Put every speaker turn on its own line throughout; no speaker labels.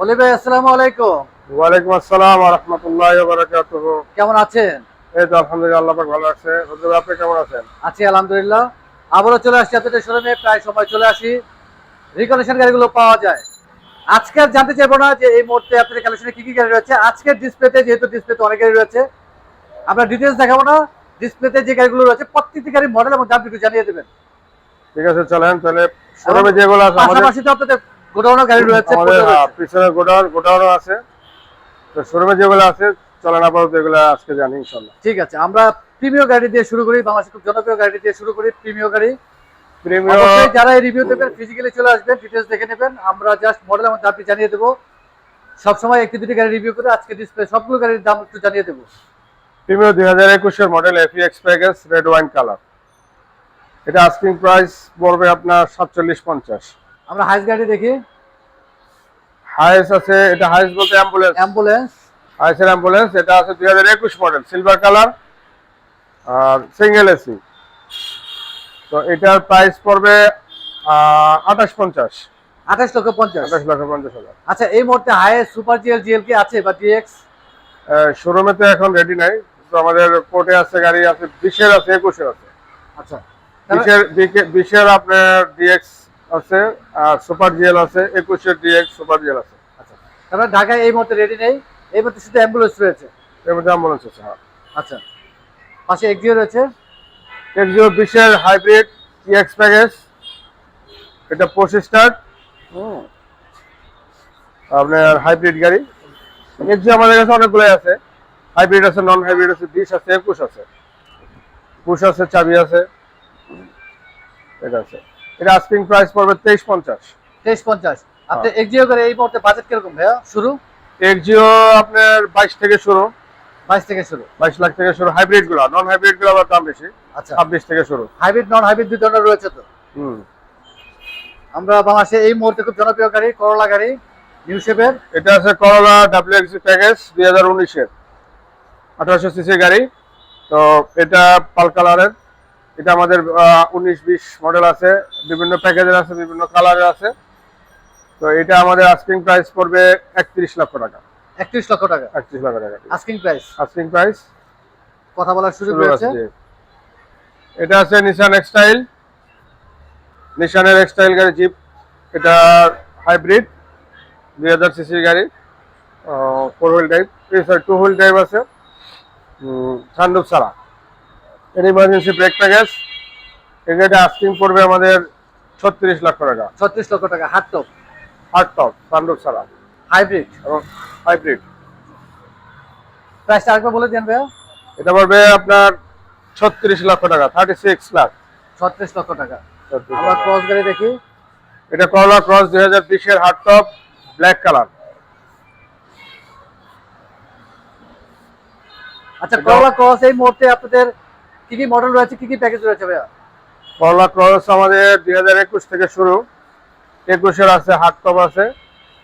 অলি ভাই আসসালামু আলাইকুম।
ওয়ালাইকুম আসসালাম রহমতুল্লাহ বারাকাতুহ।
কেমন আছেন?
এই তো আলহামদুলিল্লাহ আল্লাহ পাক ভালো আছে হুজুর আপনি কেমন আছেন?
আছি আলহামদুলিল্লাহ। আবারও চলে আসছি আপনাদের শোরুমে প্রায় সময় চলে আসি। রিকন্ডিশন গাড়িগুলো পাওয়া যায়। আজকে জানতে চাইব না যে এই মুহূর্তে আপনাদের কালেকশনে কি কি গাড়ি রয়েছে। আজকের ডিসপ্লেতে যেহেতু ডিসপ্লেতে অনেক গাড়ি রয়েছে আমরা ডিটেলস দেখাবো না। ডিসপ্লেতে যে গাড়িগুলো রয়েছে প্রত্যেকটি গাড়ির মডেল এবং দাম একটু জানিয়ে দেবেন।
ঠিক আছে চলেন তাহলে শোরুমে যেগুলো আছে আমাদের
পাশাপাশি তো আপনাদের গোডাউনও গাড়ি রয়েছে।
পিছনে গোডাউন গোডাউনও আছে। তো শোরুমে যেগুলো আছে চলেন আপাতত এগুলো আজকে জানি ইনশাল্লাহ।
ঠিক আছে আমরা প্রিমিয় গাড়ি দিয়ে শুরু করি বাংলাদেশের খুব জনপ্রিয় গাড়ি দিয়ে শুরু করি প্রিমিয় গাড়ি। যারা এই রিভিউ দেবেন ফিজিক্যালি চলে আসবেন ডিটেলস দেখে নেবেন আমরা জাস্ট মডেল এবং দামটি জানিয়ে দেবো। সবসময় একটি দুটি গাড়ি রিভিউ করে আজকে ডিসপ্লে সবগুলো গাড়ির দাম একটু জানিয়ে দেবো।
প্রিমিয়াম দুই হাজার একুশের model FX package red wine colour এটা আস্কিং প্রাইস পড়বে আপনার সাতচল্লিশ পঞ্চাশ।
আমরা হাইস গাড়ি দেখি।
হাইস আছে এটা হাইস বলতে অ্যাম্বুলেন্স
অ্যাম্বুলেন্স
হাইসের অ্যাম্বুলেন্স এটা আছে দুই হাজার একুশ মডেল সিলভার কালার আর সিঙ্গেল এসি তো এটার প্রাইস পড়বে আঠাশ পঞ্চাশ।
আঠাশ লক্ষ পঞ্চাশ।
আঠাশ লক্ষ পঞ্চাশ হাজার।
আচ্ছা এই মুহূর্তে হাইস সুপার জিএল জিএল কি আছে বা ডিএক্স
শোরুমে তো এখন রেডি নাই। তো আমাদের কোর্টে আছে গাড়ি আছে বিশের আছে একুশের আছে।
আচ্ছা।
বিশের বিশের আপনার ডিএক্স আছে আর সুপার জিএল আছে একুশের ডিএক্স সুপার জিএল আছে।
আচ্ছা। তারপরে ঢাকায় এই মুহূর্তে রেডি নেই এই মুহূর্তে শুধু অ্যাম্বুলেন্স রয়েছে?
এর মধ্যে অ্যাম্বুলেন্স আছে হ্যাঁ।
আচ্ছা। পাশে এক্সিও রয়েছে?
এক্সিও বিশের হাইব্রিড টিএক্স প্যাকেজ এটা পোস্ট স্টার্ট আপনার হাইব্রিড গাড়ি। এক্সিও আমাদের কাছে অনেকগুলো আছে। হাইব্রিড আছে নন হাইব্রিড আছে বিশ আছে একুশ আছে। পুশ আছে চাবি আছে। এটা আছে। এটা আস্কিং প্রাইস পড়বে তেইশ পঞ্চাশ।
তেইশ পঞ্চাশ। আপনি এক্সিও করে এই মুহূর্তে বাজেট কীরকম ভাইয়া? শুরু?
এক্সিও আপনার বাইশ থেকে শুরু।
বাইশ থেকে শুরু।
বাইশ লাখ থেকে শুরু। হাইব্রিডগুলো নন হাইব্রিডগুলো আবার দাম বেশি।
আচ্ছা।
ছাব্বিশ থেকে শুরু।
হাইব্রিড নন হাইব্রিড দুই ধরনের রয়েছে তো?
হুম।
আমরা বাংলাদেশে এই মুহূর্তে খুব জনপ্রিয় গাড়ি করলা গাড়ি নিউ শেপের
এটা আছে করলা ডাব্লিউএক্সি প্যাকেজ দুই হাজার উনিশের। আঠারোশো সিসি গাড়ি। তো এটা পাল কালারের। এটা আমাদের উনিশ বিশ মডেল আছে বিভিন্ন প্যাকেজের আছে বিভিন্ন কালারের আছে। তো এটা আমাদের আস্কিং প্রাইস পড়বে একত্রিশ লক্ষ টাকা।
একত্রিশ লক্ষ টাকা?
একত্রিশ লক্ষ টাকা।
আস্কিং প্রাইস
আস্কিং প্রাইস
কথা বলার সুযোগ রয়েছে?
এটা আছে নিশান এক্সটাইল নিশানের এক্সটাইল গাড়ি জিপ এটা হাইব্রিড দুই হাজার সিসি গাড়ি। Four wheel drive sorry two wheel drive আছে। সানরুফ ছাড়া। এর ইমার্জেন্সি ব্রেক প্যাকেজ এই গাড়িটা আস্কিং পড়বে আমাদের ছত্রিশ লক্ষ টাকা।
ছত্রিশ লক্ষ টাকা হাট টপ
হার্ড টপ সানরুফ ছাড়া।
হাইব্রিড
এবং হাইব্রিড
প্রাইসটা আরেকবার বলে দেন ভাইয়া।
এটা পড়বে আপনার ছত্রিশ লক্ষ টাকা থার্টি সিক্স লাখ
ছত্রিশ লক্ষ টাকা।
36
আমরা। ক্রস গাড়ি দেখি।
এটা করলা ক্রস দুই হাজার বিশের হার্ড টপ ব্ল্যাক কালার
আচ্ছা করলা ক্রস এই মুহূর্তে আপনাদের কি কি মডেল রয়েছে কি কি প্যাকেজ রয়েছে ভাইয়া?
করলা ক্রস আমাদের দুই হাজার একুশ থেকে শুরু। একুশের আছে হার্ড টপ আছে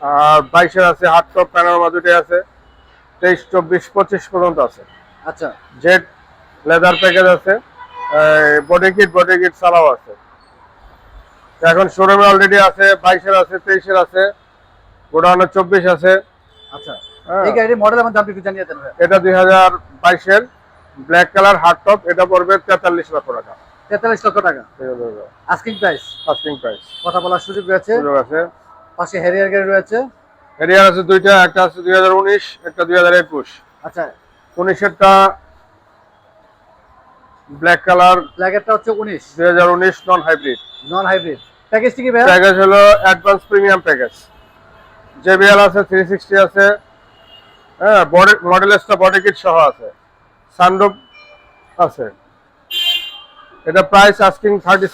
আর বাইশের আছে হার্ড টপ প্যানোরামা দুটোই আছে। তেইশ চব্বিশ পঁচিশ পর্যন্ত আছে।
আচ্ছা।
জেট লেদার প্যাকেজ আছে বডি কিট বডি কিট ছাড়াও আছে। এখন শোরুমে অলরেডি আছে বাইশের আছে তেইশের আছে গোডাউনের চব্বিশ আছে।
আচ্ছা।
হ্যাঁ।
এই গাড়ির মডেল আমার দাম একটু জানিয়ে দেন
এটা দুই হাজার বাইশের। ব্ল্যাক কালার হার্ড টপ এটা পড়বে তেতাল্লিশ লক্ষ টাকা।
তেতাল্লিশ লক্ষ টাকা। আস্কিং প্রাইস
আস্কিং প্রাইস
কথা বলার সুযোগ রয়েছে।
সুযোগ আছে।
পাশে হেরিয়ার গাড়ি রয়েছে।
এরিয়ার আছে দুইটা একটা আছে দুই হাজার উনিশ একটা দুই হাজার একুশ।
আচ্ছা।
উনিশেরটা ব্ল্যাক কালার
ব্ল্যাকেটটা হচ্ছে উনিশ।
দুই হাজার উনিশ নন হাইব্রিড
নন হাইব্রিড প্যাকেজটি কি ভাইয়া?
প্যাকেজ হলো অ্যাডভান্স প্রিমিয়াম প্যাকেজ জেবিএল আছে থ্রি সিক্সটি আছে। হ্যাঁ বডি মডেলেসটা বডি কিট সহ আছে। সানরুফ আছে। এটা price asking thirty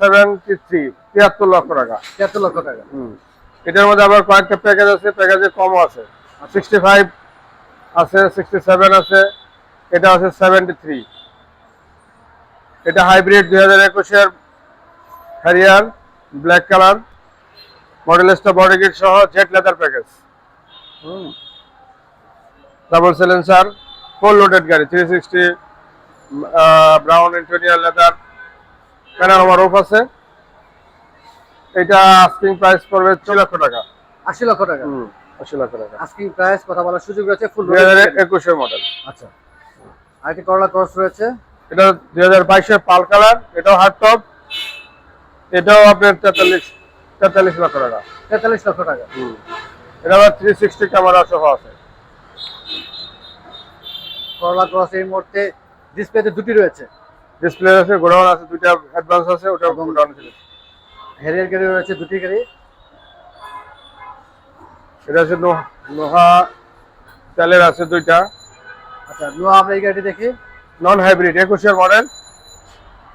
seventy three তিয়াত্তর লক্ষ টাকা।
তিয়াত্তর লক্ষ টাকা।
হুম। এটার মধ্যে আবার কয়েকটা প্যাকেজ আছে প্যাকেজে কমও আছে। সিক্সটি ফাইভ আছে সিক্সটি সেভেন আছে এটা আছে সেভেন্টি থ্রি এটা হাইব্রিড দুই হাজার একুশের হ্যারিয়ার ব্ল্যাক কালার মডেলেসটা বডি কিট সহ jet leather package hmm. Double silencer full loaded গাড়ি three sixty brown interior leather panorama roof আছে। এটা আস্কিং প্রাইস পড়বে ছয় লক্ষ টাকা।
আশি লক্ষ টাকা?
আশি লক্ষ টাকা।
আস্কিং প্রাইস কথা বলার সুযোগ রয়েছে ফুল
দুই হাজার একুশের মডেল
আচ্ছা। আরেকটি করলা ক্রস রয়েছে।
এটা দুই হাজার বাইশের পাল কালার এটাও হার্ড টপ এটাও আপনার তেতাল্লিশ তেতাল্লিশ লক্ষ টাকা।
তেতাল্লিশ লক্ষ টাকা।
এটা আবার থ্রি সিক্সটি ক্যামেরা সহ আছে।
করলা ক্রস এই মুহূর্তে ডিসপ্লেতে দুটি রয়েছে।
ডিসপ্লে আছে গোডাউন আছে দুইটা অ্যাডভান্স আছে ওটা গোডাউন ছিল
হেরিয়ার গাড়ি রয়েছে দুটি গাড়ি
এটা আছে নোহা তেলের আছে দুইটা।
আচ্ছা নোয়া আমরা এই গাড়িটি দেখি।
নন হাইব্রিড একুশের মডেল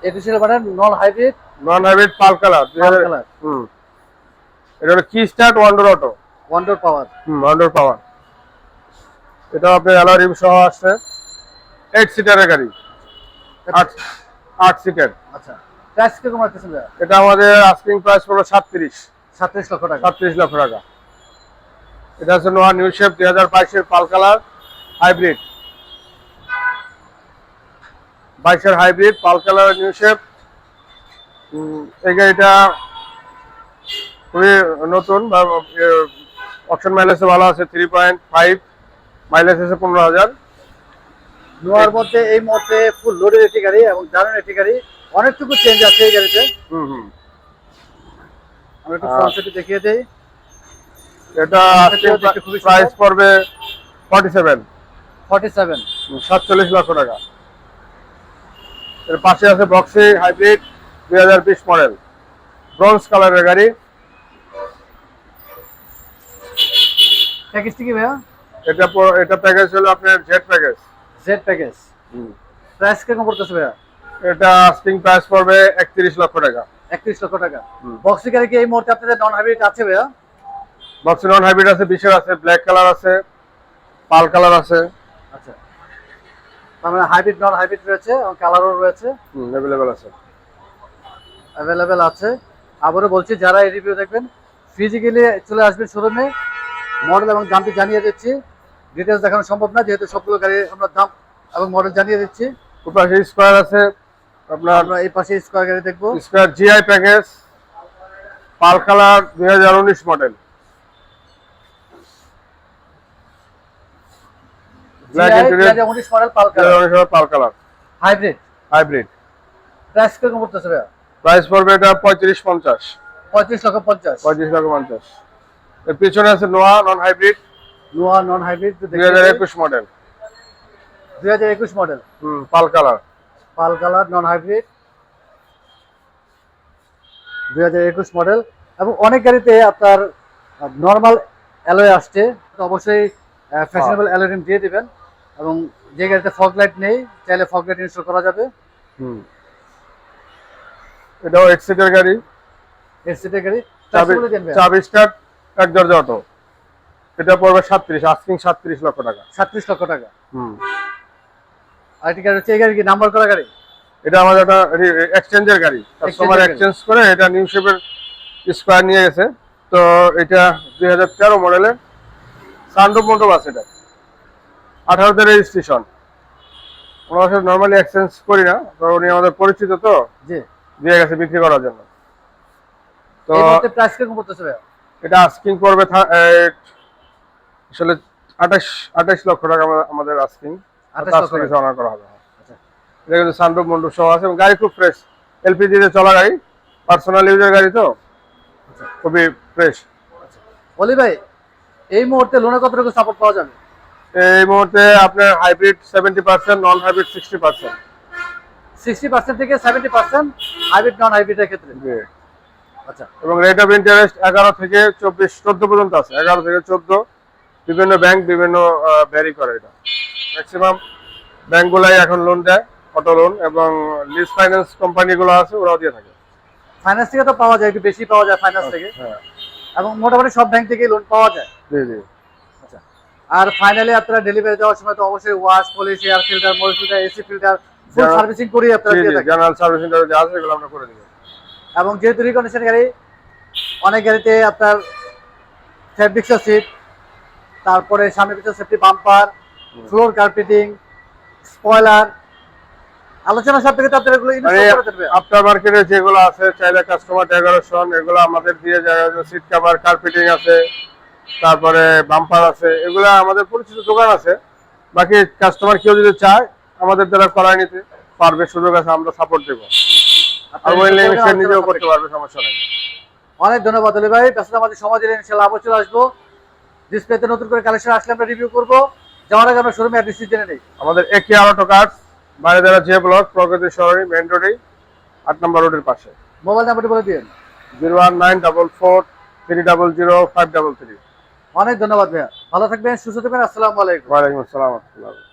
একুশের মানে non hybrid
non hybrid pearl colour
colour.
Hmm. এটা হলো কি start wonder auto
wonder power
hmm wonder power এটা আপনার অ্যালো রিম সহ আসছে। এইট সিটারের গাড়ি। আট আট সিটার
আচ্ছা। প্রাইস কীরকম রাখতেছেন
এটা আমাদের আস্কিং প্রাইস পড়ল সাতত্রিশ।
সাতত্রিশ লক্ষ টাকা।
সাতত্রিশ লক্ষ টাকা। এটা হচ্ছে নোয়া নিউ শেপ দুই হাজার বাইশের পাল কালার হাইব্রিড। বাইশের hybrid pearl colour new shape এই গাড়িটা খুবই নতুন অপশন মাইলেজ ভালো আছে থ্রি পয়েন্ট ফাইভ মাইলেজ আছে পনেরো হাজার।
নোয়ার মধ্যে এই মুহূর্তে ফুল লোডের একটি গাড়ি এবং দারুণ একটি গাড়ি। অনেকটুকু চেঞ্জ আছে এই গাড়িতে।
হুম হুম।
আমরা একটু
আহ,
দেখিয়ে দেই।
এটা প্রাইস পড়বে ফর্টি সেভেন
ফর্টি সেভেন
সাতচল্লিশ লক্ষ টাকা। এর পাশে আছে বক্সি হাইব্রিড দুই হাজার বিশ মডেল। ব্রোঞ্জ কালারের গাড়ি।
প্যাকেজটি কি ভাইয়া?
এটা এটা প্যাকেজ হলো আপনার Z package
Z package price কীরকম পড়তেছে ভাইয়া?
এটা আস্কিং প্রাইস পড়বে একত্রিশ লক্ষ টাকা।
একত্রিশ লক্ষ টাকা।
হুম।
বক্সি গাড়ি কি এই মুহূর্তে আপনাদের নন হাইব্রিড আছে ভাইয়া?
বক্সি নন হাইব্রিড আছে বিশের আছে ব্ল্যাক কালার আছে পাল কালার আছে।
আচ্ছা। তার মানে হাইব্রিড নন হাইব্রিড রয়েছে এবং কালারও রয়েছে।
অ্যাভেলেবেল আছে।
অ্যাভেলেবেল আছে। আবারও বলছি যারা এই রিভিউ দেখবেন ফিজিক্যালি চলে আসবেন শোরুমে মডেল এবং দামটি জানিয়ে দিচ্ছি। ডিটেলস দেখানো সম্ভব না যেহেতু সবগুলো গাড়ি আমরা দাম এবং মডেল জানিয়ে দিচ্ছি।
পাশে স্কোয়ার আছে আপনার
এই পাশে স্কোয়ার গাড়ি দেখব।
Square GI package pearl colour দুই হাজার উনিশ মডেল ব্ল্যাক ইন্টেরিয়র
উনিশ model pearl
colour.
Hybrid
hybrid
price কীরকম পড়তেছে ভাইয়া?
প্রাইস পড়বে এটা পঁয়ত্রিশ পঞ্চাশ।
পঁয়ত্রিশ লক্ষ পঞ্চাশ।
পঁয়ত্রিশ লক্ষ পঞ্চাশ। এর পিছনে আছে Noah non hybrid
Noah non hybrid
দুই হাজার একুশ মডেল
দুই হাজার একুশ model
hmm pearl colour.
Pearl colour non hybrid দুই হাজার একুশ মডেল এবং অনেক গাড়িতে আপনার নর্মাল অ্যালয় আসছে। তো অবশ্যই ফ্যাশনেবল অ্যালোরিম দিয়ে দিবেন। এবং যে গাড়িতে ফগ লাইট নেই চাইলে ফগ লাইট ইনস্টল করা যাবে।
হুম। এটাও এক্সিটের গাড়ি।
এর সিটের গাড়ি।
চাবি স্টার্ট এক দরজা অটো এটা পড়বে সাতত্রিশ আস্কিং সাতত্রিশ লক্ষ টাকা।
সাতত্রিশ লক্ষ টাকা?
হুম।
আরেকটি গাড়ি হচ্ছে এই গাড়ি কি নাম্বার করা গাড়ি?
এটা আমাদের একটা এক্সচেঞ্জের গাড়ি। কাস্টমার এক্সচেঞ্জ করে এটা নিউ শেপের স্কোয়ার নিয়ে গেছে। তো এটা দুই হাজার তেরো মডেলের সানডোপ মন্ডপ আছে এটা। আঠারোতে রেজিস্ট্রেশন ওনার সাথে নর্মালি এক্সচেঞ্জ করি না। তো উনি আমাদের পরিচিত তো।
জি।
দিয়ে গেছে বিক্রি করার জন্য। তো
প্রাইস কীরকম পড়তেছে ভাইয়া?
এটা আস্কিং করবে আসলে আঠাশ আঠাশ লক্ষ টাকা আমাদের আস্কিং
28 লক্ষ
কিছু
টাকা।
অনার করা হবে।
আচ্ছা।
এটা কিন্তু সানরুফ মন্ডপ সহ আছে এবং গাড়ি খুব ফ্রেশ এলপিজি তে চলা গাড়ি। পার্সোনাল ইউজের গাড়ি তো।
আচ্ছা।
খুবই ফ্রেশ
বলি ভাই এই মুহূর্তে লোনে কতটুকু সাপোর্ট পাওয়া যাবে?
এই মুহূর্তে আপনার hybrid seventy percent non hybrid sixty percent
sixty percent থেকে সেভেন্টি পার্সেন্ট হাইব্রিড নন হাইব্রিডের ক্ষেত্রে? আচ্ছা।
এবং রেট অফ ইন্টারেস্ট এগারো থেকে চব্বিশ চোদ্দ পর্যন্ত আছে। এগারো থেকে চোদ্দ। বিভিন্ন ব্যাংক বিভিন্ন ভ্যারি করে এটা। ম্যাক্সিমাম ব্যাংকগুলাই এখন লোন দেয় অটো লোন এবং লিজ ফাইন্যান্স কোম্পানিগুলো আছে ওরাও দিয়ে থাকে।
ফাইন্যান্স থেকে তো পাওয়া যায় একটু বেশি পাওয়া যায় ফাইন্যান্স থেকে।
হ্যাঁ।
এবং মোটামুটি সব ব্যাংক থেকে লোন পাওয়া যায়।
জি জি।
আচ্ছা। আর ফাইনালি আপনারা ডেলিভারি দেওয়ার সময় তো অবশ্যই wash polish air filter mobil filter AC filter full servicing করেই আপনারা দিয়ে থাকেন।
জেনারেল সার্ভিস সেন্টার যে আছে এগুলো আমরা করে দিই
এবং যেহেতু রিকন্ডিশন গাড়ি অনেক গাড়িতে আপনার ফেব্রিক্স সিট তারপরে সামনে পিছনে safety bumper floor carpeting spoiler আলোচনা সব থেকে আপনারা এগুলো
আফটার মার্কেটে যেগুলো আছে চাইলে কাস্টমার ডেকোরেশন এগুলো আমাদের দিয়ে যায় সিট কভার কার্পেটিং আছে তারপরে বাম্পার আছে এগুলা আমাদের পরিচিত দোকান আছে। বাকি কাস্টমার কেউ যদি চায় আমাদের দ্বারা করায় নিতে পারবে সুযোগ আছে আমরা সাপোর্ট দেবো। আর ওয়েল
নিশ্চয়ই
নিজেও করতে পারবে সমস্যা নেই।
অনেক ধন্যবাদ অলি ভাই। ব্যস্ততা আমাদের সময় দিলেন ইনশাল্লাহ আবার চলে আসব। ডিসপ্লেতে নতুন করে কালেকশন আসলে আমরা রিভিউ করব। যাওয়ার আগে আমরা শোরুমে অ্যাড্রেস জেনে নেই।
আমাদের একই আলোটো কার্ড বাইরে যে ব্লক প্রগতি শহরে মেন রোডে আট নম্বর রোডের পাশে।
মোবাইল নাম্বারটি বলে দিন
zero one nine double four three double zero five double three
অনেক ধন্যবাদ ভাইয়া। ভালো থাকবেন সুস্থ থাকবেন আসসালামু আলাইকুম।
ওয়ালাইকুম আসসালাম রহমতুল্লাহ